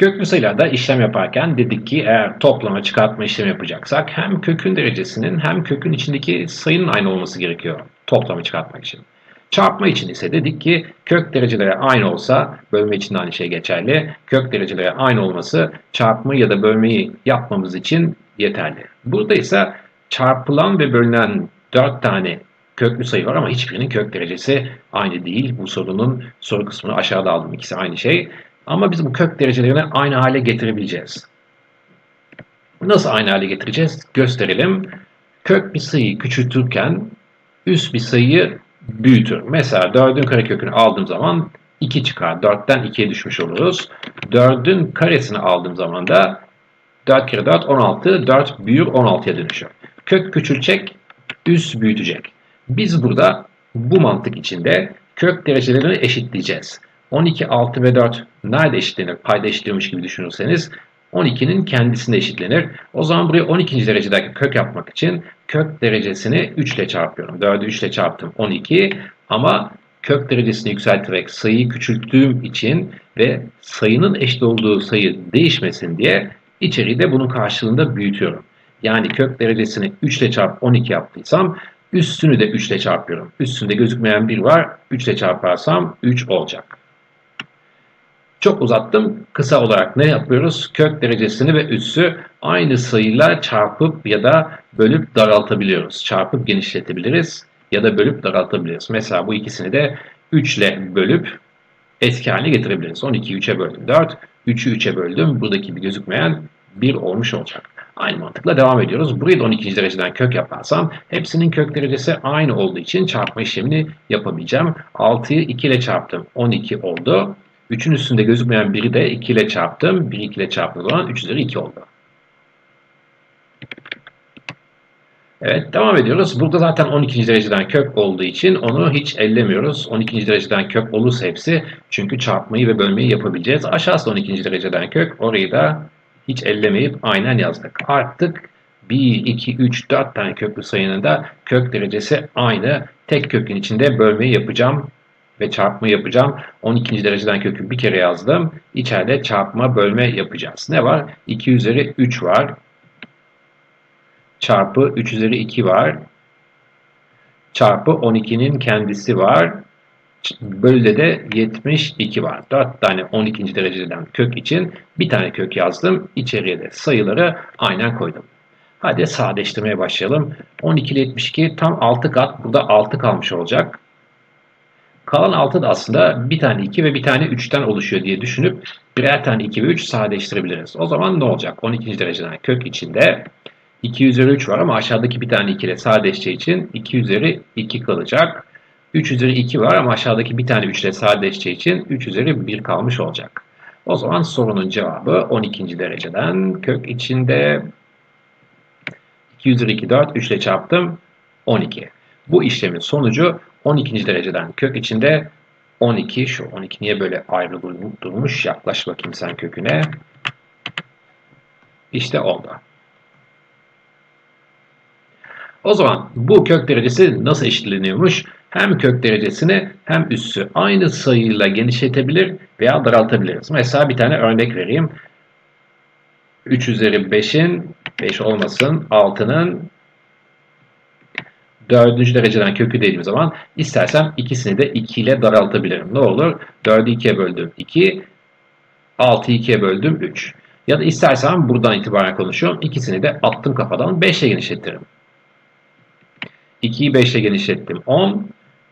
Köklü sayılarda işlem yaparken dedik ki eğer toplama çıkartma işlemi yapacaksak hem kökün derecesinin hem kökün içindeki sayının aynı olması gerekiyor toplama çıkartmak için. Çarpma için ise dedik ki kök dereceleri aynı olsa bölme için de aynı şey geçerli. Kök dereceleri aynı olması çarpma ya da bölmeyi yapmamız için yeterli. Burada ise çarpılan ve bölünen 4 tane köklü sayı var ama hiçbirinin kök derecesi aynı değil. Bu sorunun soru kısmını aşağıda aldım. İkisi aynı şey. Ama biz bu kök derecelerini aynı hale getirebileceğiz. Nasıl aynı hale getireceğiz? Gösterelim. Kök bir sayıyı küçültürken üst bir sayıyı büyütür. Mesela 4'ün karekökünü aldığım zaman 2 çıkar. 4'ten 2'ye düşmüş oluruz. 4'ün karesini aldığım zaman da 4 kere 4 16. 4 büyür 16'ya dönüşür. Kök küçülecek, üst büyütecek. Biz burada bu mantık içinde kök derecelerini eşitleyeceğiz. 12, 6 ve 4 nerede eşitlenir? Payda eşitliyormuş gibi düşünürseniz 12'nin kendisinde eşitlenir. O zaman buraya 12. derecedeki kök yapmak için kök derecesini 3 ile çarpıyorum. 4'ü 3 ile çarptım 12 ama kök derecesini yükselterek sayıyı küçülttüğüm için ve sayının eşit olduğu sayı değişmesin diye içeriği de bunun karşılığında büyütüyorum. Yani kök derecesini 3 ile çarp 12 yaptıysam üstünü de 3 ile çarpıyorum. Üstünde gözükmeyen 1 var. 3 ile çarparsam 3 olacak. Çok uzattım. Kısa olarak ne yapıyoruz? Kök derecesini ve üssü aynı sayıyla çarpıp ya da bölüp daraltabiliyoruz. Çarpıp genişletebiliriz ya da bölüp daraltabiliriz. Mesela bu ikisini de 3 ile bölüp etki haline getirebiliriz. 12'yi 3'e böldüm 4, 3'ü 3'e böldüm. Buradaki gibi gözükmeyen 1 olmuş olacak. Aynı mantıkla devam ediyoruz. Burayı da 12. dereceden kök yaparsam hepsinin kök derecesi aynı olduğu için çarpma işlemini yapabileceğim. 6'yı 2 ile çarptım. 12 oldu. 3'ün üstünde gözükmeyen biri de 2 ile çarptım. 1 2 ile çarptığım zaman 3 üzeri 2 oldu. Evet devam ediyoruz. Burada zaten 12. dereceden kök olduğu için onu hiç ellemiyoruz. 12. dereceden kök olursa hepsi çünkü çarpmayı ve bölmeyi yapabileceğiz. Aşağısı 12. dereceden kök. Orayı da hiç ellemeyip aynen yazdık. Artık 1, 2, 3, 4 tane köklü sayının da kök derecesi aynı. Tek kökün içinde bölmeyi yapacağım ve çarpma yapacağım. 12. dereceden kökü bir kere yazdım. İçeride çarpma bölme yapacağız. Ne var? 2 üzeri 3 var. Çarpı 3 üzeri 2 var. Çarpı 12'nin kendisi var. Bölüde de 72 var. 4 tane 12. dereceden kök için bir tane kök yazdım. İçeriye de sayıları aynen koydum. Hadi sadeleştirmeye başlayalım. 12 ile 72 tam 6 kat. Burada 6 kalmış olacak. Kalan 6 da aslında bir tane 2 ve bir tane 3'ten oluşuyor diye düşünüp birer tane 2 ve 3 sadeleştirebiliriz. O zaman ne olacak? 12. dereceden kök içinde 2 üzeri 3 var ama aşağıdaki bir tane 2 ile sadeleşeceği için 2 üzeri 2 kalacak. 3 üzeri 2 var ama aşağıdaki bir tane 3 ile sadeleşeceği için 3 üzeri 1 kalmış olacak. O zaman sorunun cevabı 12. dereceden kök içinde 2 üzeri 2 4 3 ile çarptım 12. Bu işlemin sonucu 12. dereceden kök içinde 12 şu 12 niye böyle ayrı durmuş yaklaş bakayım sen köküne. İşte oldu. O zaman bu kök derecesi nasıl eşitleniyormuş? Hem kök derecesini hem üssü aynı sayıyla genişletebilir veya daraltabiliriz. Mesela bir tane örnek vereyim. 3 üzeri 5'in 5 olmasın 6'nın 4. dereceden kökü dediğim zaman istersem ikisini de 2 ile daraltabilirim. Ne olur? 4'ü 2'ye böldüm 2, 6'yı 2'ye böldüm 3. Ya da istersem buradan itibaren konuşuyorum. İkisini de attım kafadan 5 ile genişletirim. 2'yi 5 ile genişlettim 10.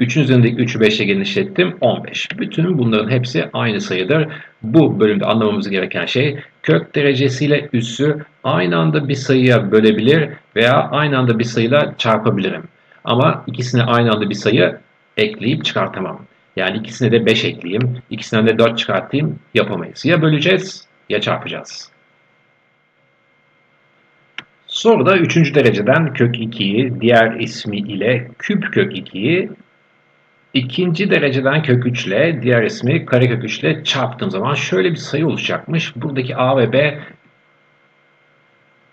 3'ün üzerindeki 3'ü 5 ile genişlettim 15. Bütün bunların hepsi aynı sayıdır. Bu bölümde anlamamız gereken şey kök derecesiyle üssü aynı anda bir sayıya bölebilir veya aynı anda bir sayıyla çarpabilirim. Ama ikisine aynı anda bir sayı ekleyip çıkartamam. Yani ikisine de 5 ekleyeyim, ikisinden de 4 çıkartayım yapamayız. Ya böleceğiz ya çarpacağız. Soruda 3. dereceden kök 2'yi diğer ismi ile küp kök 2'yi ikinci dereceden kök 3 ile diğer ismi karekök 3 ile çarptığım zaman şöyle bir sayı oluşacakmış. Buradaki a ve b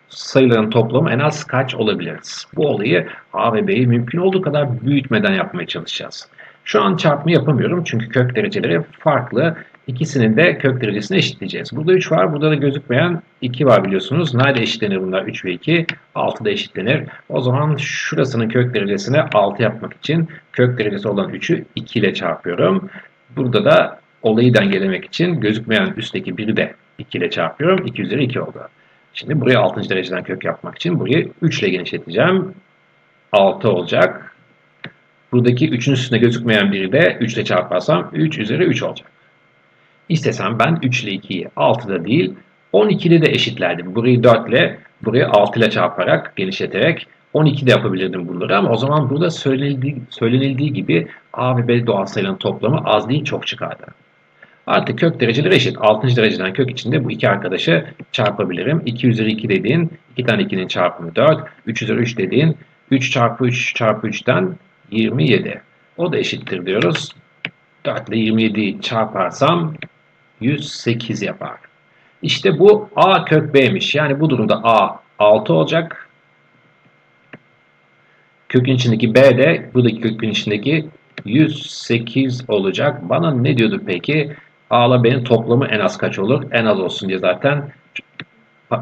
sayıların toplamı en az kaç olabiliriz? Bu olayı a ve b'yi mümkün olduğu kadar büyütmeden yapmaya çalışacağız. Şu an çarpma yapamıyorum çünkü kök dereceleri farklı. İkisinin de kök derecesini eşitleyeceğiz. Burada 3 var. Burada da gözükmeyen 2 var biliyorsunuz. Nerede eşitlenir bunlar? 3 ve 2. 6'da eşitlenir. O zaman şurasının kök derecesini 6 yapmak için kök derecesi olan 3'ü 2 ile çarpıyorum. Burada da olayı dengelemek için gözükmeyen üstteki 1'i de 2 ile çarpıyorum. 2 üzeri 2 oldu. Şimdi buraya 6. dereceden kök yapmak için burayı 3 ile genişleteceğim. 6 olacak. Buradaki 3'ün üstünde gözükmeyen biri de 3 ile çarparsam 3 üzeri 3 olacak. İstesem ben 3 ile 2'yi 6'da değil 12'de de eşitlerdim. Burayı 4 ile burayı 6 ile çarparak genişleterek 12 de yapabilirdim bunları ama o zaman burada söylenildiği, söylenildiği gibi A ve B doğal sayıların toplamı az değil çok çıkardı. Artık kök dereceleri eşit. 6. dereceden kök içinde bu iki arkadaşı çarpabilirim. 2 üzeri 2 dediğin 2 tane 2'nin çarpımı 4. 3 üzeri 3 dediğin 3 çarpı 3 çarpı 3'ten 27. O da eşittir diyoruz. 4 ile 27'yi çarparsam 108 yapar. İşte bu A kök B'miş. Yani bu durumda A 6 olacak. Kökün içindeki B de buradaki kökün içindeki 108 olacak. Bana ne diyordu peki? A ile B'nin toplamı en az kaç olur? En az olsun diye zaten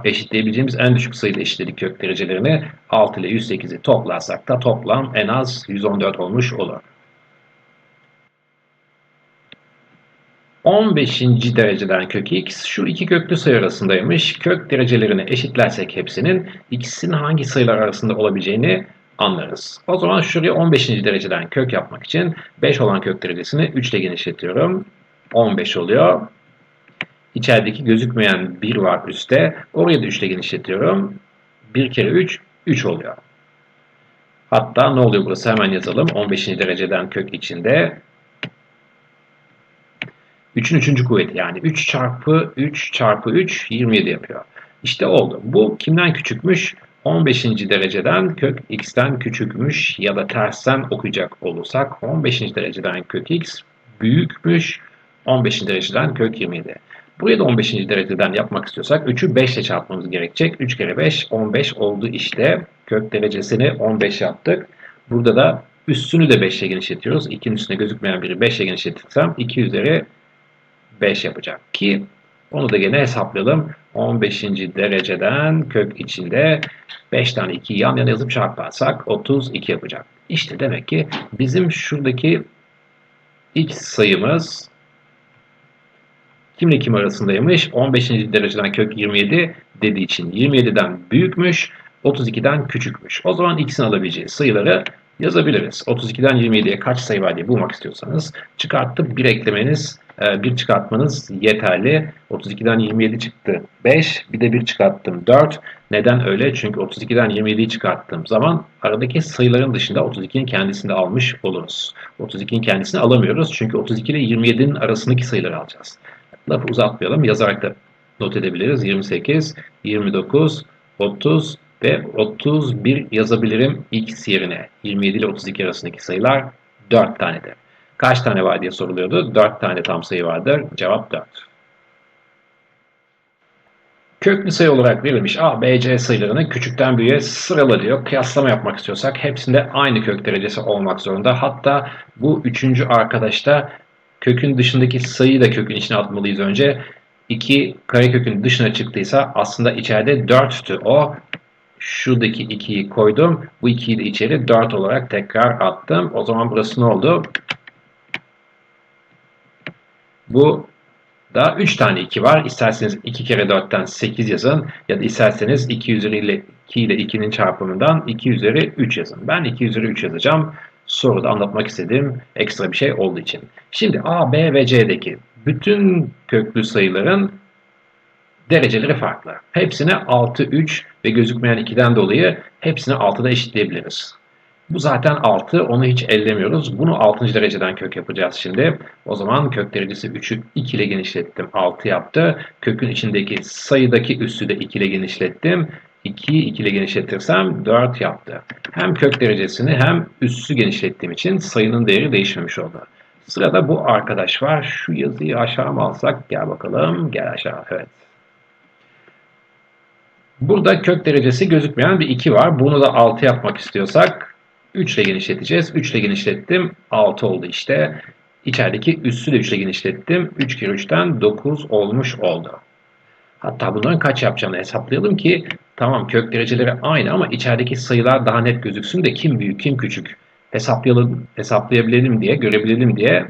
eşitleyebileceğimiz en düşük sayıda eşitledik kök derecelerini. 6 ile 108'i toplarsak da toplam en az 114 olmuş olur. 15. dereceden kök x şu iki köklü sayı arasındaymış. Kök derecelerini eşitlersek hepsinin ikisinin hangi sayılar arasında olabileceğini anlarız. O zaman şuraya 15. dereceden kök yapmak için 5 olan kök derecesini 3 ile genişletiyorum. 15 oluyor. İçerideki gözükmeyen 1 var üstte. Orayı da 3 ile genişletiyorum. 1 kere 3, 3 oluyor. Hatta ne oluyor burası hemen yazalım. 15. dereceden kök içinde 3'ün 3. kuvveti yani 3 çarpı 3 çarpı 3 27 yapıyor. İşte oldu. Bu kimden küçükmüş? 15. dereceden kök x'ten küçükmüş ya da tersten okuyacak olursak 15. dereceden kök x büyükmüş 15. dereceden kök 27. Burayı da 15. dereceden yapmak istiyorsak 3'ü 5 ile çarpmamız gerekecek. 3 kere 5 15 oldu işte. Kök derecesini 15 yaptık. Burada da üstünü de 5 ile genişletiyoruz. 2'nin üstüne gözükmeyen biri 5 ile genişletirsem 2 üzeri 5 yapacak ki onu da gene hesaplayalım. 15. dereceden kök içinde 5 tane 2'yi yan yana yazıp çarparsak 32 yapacak. İşte demek ki bizim şuradaki x sayımız kimle kim arasındaymış? 15. dereceden kök 27 dediği için 27'den büyükmüş, 32'den küçükmüş. O zaman x'in alabileceği sayıları yazabiliriz. 32'den 27'ye kaç sayı var diye bulmak istiyorsanız çıkartıp bir eklemeniz, e, bir çıkartmanız yeterli. 32'den 27 çıktı 5, bir de bir çıkarttım 4. Neden öyle? Çünkü 32'den 27'yi çıkarttığım zaman aradaki sayıların dışında 32'nin kendisini almış oluruz. 32'nin kendisini alamıyoruz çünkü 32 ile 27'nin arasındaki sayıları alacağız. Lafı uzatmayalım, yazarak da not edebiliriz. 28, 29, 30, ve 31 yazabilirim x yerine. 27 ile 32 arasındaki sayılar 4 tanedir. Kaç tane var diye soruluyordu. 4 tane tam sayı vardır. Cevap 4. Köklü sayı olarak verilmiş A, B, C sayılarını küçükten büyüğe sırala diyor. Kıyaslama yapmak istiyorsak hepsinde aynı kök derecesi olmak zorunda. Hatta bu üçüncü arkadaşta kökün dışındaki sayıyı da kökün içine atmalıyız önce. 2 karekökün dışına çıktıysa aslında içeride 4'tü o şuradaki 2'yi koydum. Bu 2'yi de içeri 4 olarak tekrar attım. O zaman burası ne oldu? Bu da 3 tane 2 var. İsterseniz 2 kere 4'ten 8 yazın. Ya da isterseniz 2 üzeri ile 2 ile 2'nin çarpımından 2 üzeri 3 yazın. Ben 2 üzeri 3 yazacağım. Soruda anlatmak istediğim ekstra bir şey olduğu için. Şimdi A, B ve C'deki bütün köklü sayıların dereceleri farklı. Hepsine 6, 3 ve gözükmeyen 2'den dolayı hepsini 6'da eşitleyebiliriz. Bu zaten 6, onu hiç ellemiyoruz. Bunu 6. dereceden kök yapacağız şimdi. O zaman kök derecesi 3'ü 2 ile genişlettim, 6 yaptı. Kökün içindeki sayıdaki üssü de 2 ile genişlettim. 2'yi 2 ile genişletirsem 4 yaptı. Hem kök derecesini hem üssü genişlettiğim için sayının değeri değişmemiş oldu. Sırada bu arkadaş var. Şu yazıyı aşağı mı alsak? Gel bakalım. Gel aşağı. Evet. Burada kök derecesi gözükmeyen bir 2 var. Bunu da 6 yapmak istiyorsak 3 ile genişleteceğiz. 3 ile genişlettim. 6 oldu işte. İçerideki üssü de 3 ile genişlettim. 3 kere 3'ten 9 olmuş oldu. Hatta bunların kaç yapacağını hesaplayalım ki tamam kök dereceleri aynı ama içerideki sayılar daha net gözüksün de kim büyük kim küçük hesaplayalım, hesaplayabilelim diye görebilelim diye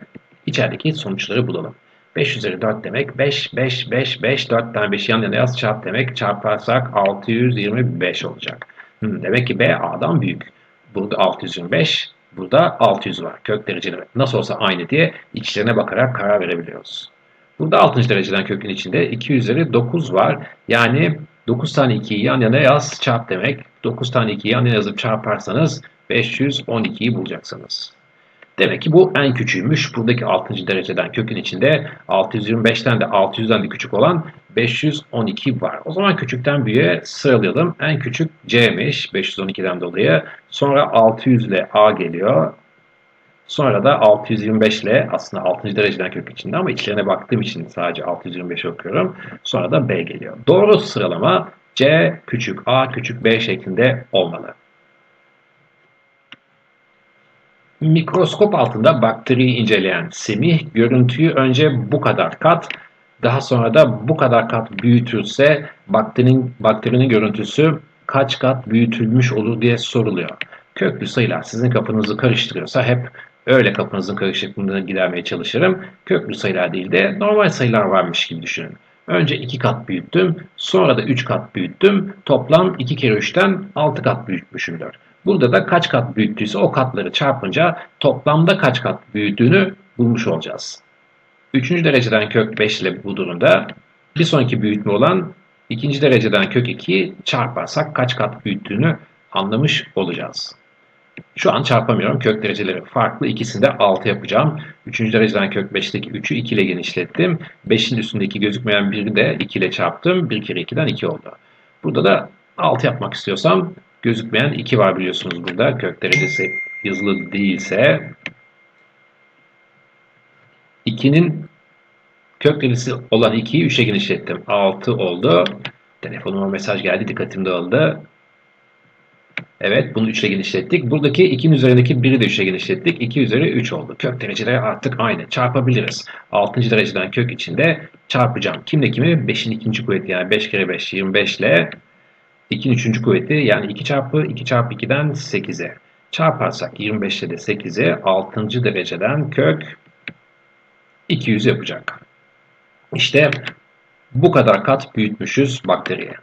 içerideki sonuçları bulalım. 5 üzeri 4 demek 5, 5, 5, 5, 4 tane 5 yan yana yaz çarp demek çarparsak 625 olacak. Hmm, demek ki B A'dan büyük. Burada 625, burada 600 var. Kök dereceleri nasıl olsa aynı diye içlerine bakarak karar verebiliyoruz. Burada 6. dereceden kökün içinde 2 üzeri 9 var. Yani 9 tane 2'yi yan yana yaz çarp demek. 9 tane 2'yi yan yana yazıp çarparsanız 512'yi bulacaksınız. Demek ki bu en küçüğümüş. Buradaki 6. dereceden kökün içinde 625'ten de 600'den de küçük olan 512 var. O zaman küçükten büyüğe sıralayalım. En küçük C'miş 512'den dolayı. Sonra 600 ile A geliyor. Sonra da 625 ile aslında 6. dereceden kök içinde ama içlerine baktığım için sadece 625 okuyorum. Sonra da B geliyor. Doğru sıralama C küçük A küçük B şeklinde olmalı. Mikroskop altında bakteriyi inceleyen Semih görüntüyü önce bu kadar kat, daha sonra da bu kadar kat büyütülse bakterinin, bakterinin görüntüsü kaç kat büyütülmüş olur diye soruluyor. Köklü sayılar sizin kafanızı karıştırıyorsa hep öyle kafanızın karışıklığını gidermeye çalışırım. Köklü sayılar değil de normal sayılar varmış gibi düşünün. Önce 2 kat büyüttüm, sonra da 3 kat büyüttüm. Toplam 2 kere 3'ten 6 kat büyütmüşümdür. Burada da kaç kat büyüttüyse o katları çarpınca toplamda kaç kat büyüdüğünü bulmuş olacağız. Üçüncü dereceden kök 5 ile bu durumda bir sonraki büyütme olan ikinci dereceden kök 2'yi çarparsak kaç kat büyüttüğünü anlamış olacağız. Şu an çarpamıyorum. Kök dereceleri farklı. İkisini de 6 yapacağım. Üçüncü dereceden kök 5'teki 3'ü 2 ile genişlettim. 5'in üstündeki gözükmeyen 1'i de 2 ile çarptım. 1 kere 2'den 2 oldu. Burada da 6 yapmak istiyorsam gözükmeyen 2 var biliyorsunuz burada. Kök derecesi yazılı değilse 2'nin kök derecesi olan 2'yi 3'e genişlettim. 6 oldu. Telefonuma mesaj geldi. Dikkatim dağıldı. Evet bunu 3 ile genişlettik. Buradaki 2'nin üzerindeki 1'i de 3 ile genişlettik. 2 üzeri 3 oldu. Kök dereceleri artık aynı. Çarpabiliriz. 6. dereceden kök içinde çarpacağım. Kimle kimi? 5'in ikinci kuvveti yani 5 kere 5 25 ile 2'nin 3. kuvveti yani 2 çarpı 2 çarpı 2'den 8'e. Çarparsak 25 ile de 8'i 6. dereceden kök 200 yapacak. İşte bu kadar kat büyütmüşüz bakteriye.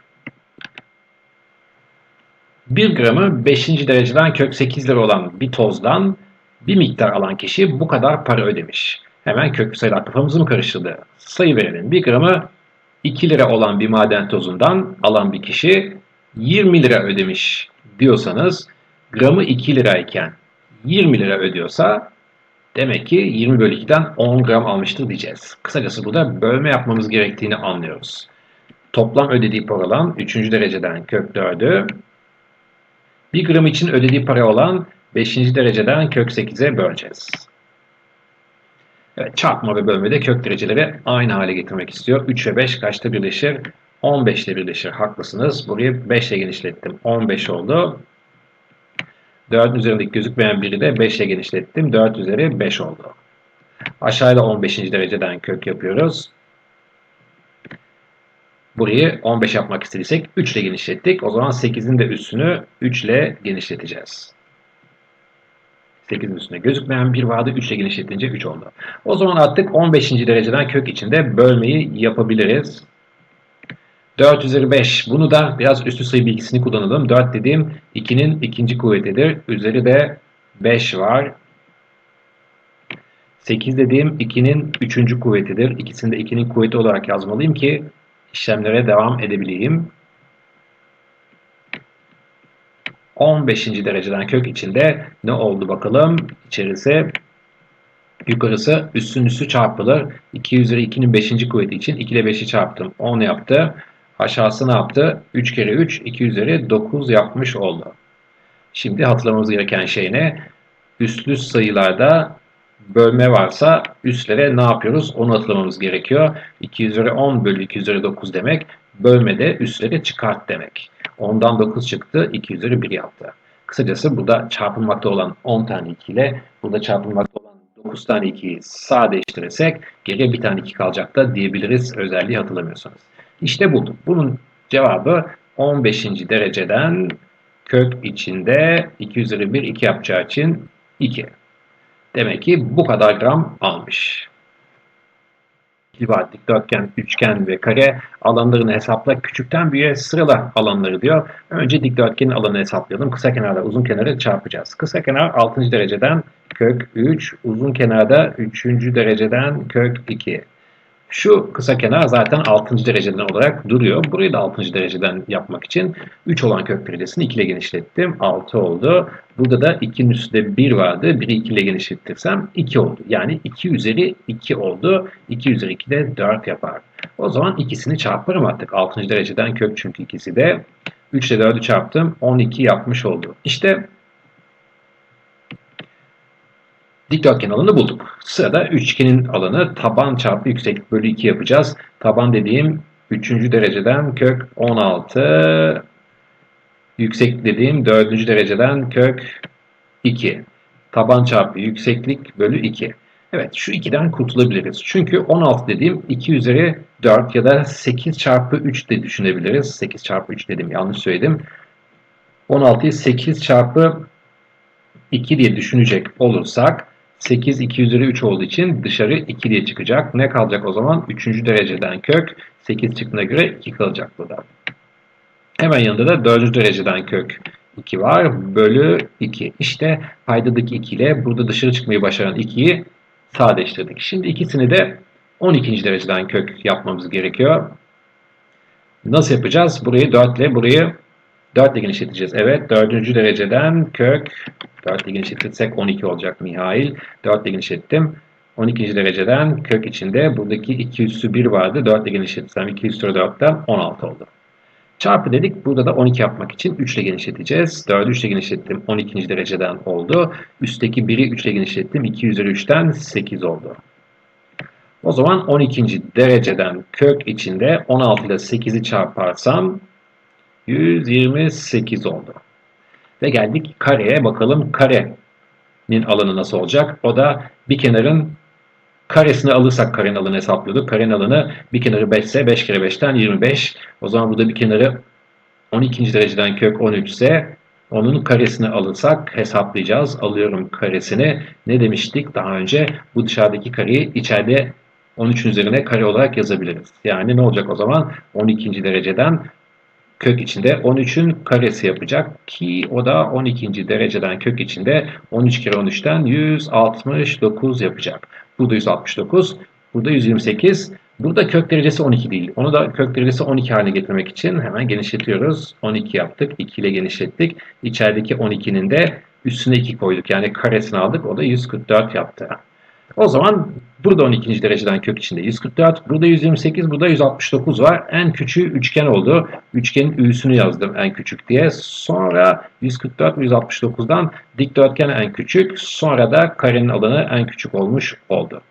1 gramı 5. dereceden kök 8 lira olan bir tozdan bir miktar alan kişi bu kadar para ödemiş. Hemen köklü sayılar kafamızı mı karıştırdı? Sayı verelim. 1 gramı 2 lira olan bir maden tozundan alan bir kişi 20 lira ödemiş diyorsanız gramı 2 lirayken 20 lira ödüyorsa demek ki 20 bölü 2'den 10 gram almıştır diyeceğiz. Kısacası burada bölme yapmamız gerektiğini anlıyoruz. Toplam ödediği para olan 3. dereceden kök 4'ü 1 gram için ödediği para olan 5. dereceden kök 8'e böleceğiz. Evet, çarpma ve bölmede kök dereceleri aynı hale getirmek istiyor. 3 ve 5 kaçta birleşir? 15 ile birleşir. Haklısınız. Burayı 5 ile genişlettim. 15 oldu. 4'ün üzerindeki gözükmeyen biri de 5 ile genişlettim. 4 üzeri 5 oldu. Aşağıda 15. dereceden kök yapıyoruz. Burayı 15 yapmak istediysek 3 ile genişlettik. O zaman 8'in de üstünü 3 ile genişleteceğiz. 8'in üstünde gözükmeyen bir vardı. 3 ile genişletince 3 oldu. O zaman artık 15. dereceden kök içinde bölmeyi yapabiliriz. 4 üzeri 5. Bunu da biraz üstü sayı bilgisini kullanalım. 4 dediğim 2'nin ikinci kuvvetidir. Üzeri de 5 var. 8 dediğim 2'nin üçüncü kuvvetidir. İkisini de 2'nin kuvveti olarak yazmalıyım ki işlemlere devam edebileyim. 15. dereceden kök içinde ne oldu bakalım? İçerisi yukarısı üstün üstü çarpılır. 2 üzeri 2'nin 5. kuvveti için 2 ile 5'i çarptım. 10 yaptı. Aşağısı ne yaptı? 3 kere 3 2 üzeri 9 yapmış oldu. Şimdi hatırlamamız gereken şey ne? Üstlü sayılarda bölme varsa üstlere ne yapıyoruz? Onu hatırlamamız gerekiyor. 2 üzeri 10 bölü 2 üzeri 9 demek. Bölmede üstlere çıkart demek. 10'dan 9 çıktı. 2 üzeri 1 yaptı. Kısacası burada çarpılmakta olan 10 tane 2 ile burada çarpılmakta olan 9 tane 2'yi sadeleştirirsek geriye bir tane 2 kalacak da diyebiliriz özelliği hatırlamıyorsanız. İşte bulduk. Bunun cevabı 15. dereceden kök içinde 2 üzeri 1 2 yapacağı için 2. Demek ki bu kadar gram almış. Kibar, dikdörtgen, üçgen ve kare alanlarını hesapla. Küçükten büyüğe sırala alanları diyor. Önce dikdörtgenin alanını hesaplayalım. Kısa kenarla uzun kenarı çarpacağız. Kısa kenar 6. dereceden kök 3, uzun kenarda 3. dereceden kök 2. Şu kısa kenar zaten 6. dereceden olarak duruyor. Burayı da 6. dereceden yapmak için 3 olan kök derecesini 2 ile genişlettim. 6 oldu. Burada da 2'nin üstünde 1 vardı. 1'i 2 ile genişletirsem 2 oldu. Yani 2 üzeri 2 oldu. 2 üzeri 2 de 4 yapar. O zaman ikisini çarparım artık. 6. dereceden kök çünkü ikisi de. 3 ile 4'ü çarptım. 12 yapmış oldu. İşte Dikdörtgen alanı bulduk. Sırada üçgenin alanı taban çarpı yükseklik bölü 2 yapacağız. Taban dediğim 3. dereceden kök 16. Yükseklik dediğim 4. dereceden kök 2. Taban çarpı yükseklik bölü 2. Evet şu 2'den kurtulabiliriz. Çünkü 16 dediğim 2 üzeri 4 ya da 8 çarpı 3 de düşünebiliriz. 8 çarpı 3 dedim yanlış söyledim. 16'yı 8 çarpı 2 diye düşünecek olursak 8 2 üzeri 3 olduğu için dışarı 2 diye çıkacak. Ne kalacak o zaman? 3. dereceden kök 8 çıktığına göre 2 kalacak burada. Hemen yanında da 4. dereceden kök 2 var. Bölü 2. İşte paydadaki 2 ile burada dışarı çıkmayı başaran 2'yi sadeleştirdik. Şimdi ikisini de 12. dereceden kök yapmamız gerekiyor. Nasıl yapacağız? Burayı 4 ile burayı 4 ile genişleteceğiz. Evet 4. dereceden kök 4 ile genişletirsek 12 olacak Mihail. 4 ile genişlettim. 12. dereceden kök içinde buradaki 2 üssü 1 vardı. 4 ile genişletirsem 2 üssü 4'ten 16 oldu. Çarpı dedik. Burada da 12 yapmak için 3 ile genişleteceğiz. 4'ü 3 ile genişlettim. 12. dereceden oldu. Üstteki 1'i 3 ile genişlettim. 2 üzeri 3'ten 8 oldu. O zaman 12. dereceden kök içinde 16 ile 8'i çarparsam 128 oldu. Ve geldik kareye bakalım karenin alanı nasıl olacak? O da bir kenarın karesini alırsak karenin alanı hesaplıyorduk. Karenin alanı bir kenarı 5 ise 5 kere 5'ten 25. O zaman burada bir kenarı 12. dereceden kök 13 ise onun karesini alırsak hesaplayacağız. Alıyorum karesini. Ne demiştik daha önce? Bu dışarıdaki kareyi içeride 13'ün üzerine kare olarak yazabiliriz. Yani ne olacak o zaman? 12. dereceden kök içinde 13'ün karesi yapacak ki o da 12. dereceden kök içinde 13 kere 13'ten 169 yapacak. Burada 169, burada 128. Burada kök derecesi 12 değil. Onu da kök derecesi 12 haline getirmek için hemen genişletiyoruz. 12 yaptık. 2 ile genişlettik. İçerideki 12'nin de üstüne 2 koyduk. Yani karesini aldık. O da 144 yaptı. O zaman burada 12. dereceden kök içinde 144, burada 128, burada 169 var. En küçüğü üçgen oldu. Üçgenin ü'sünü yazdım en küçük diye. Sonra 144 ve 169'dan dikdörtgen en küçük, sonra da karenin alanı en küçük olmuş oldu.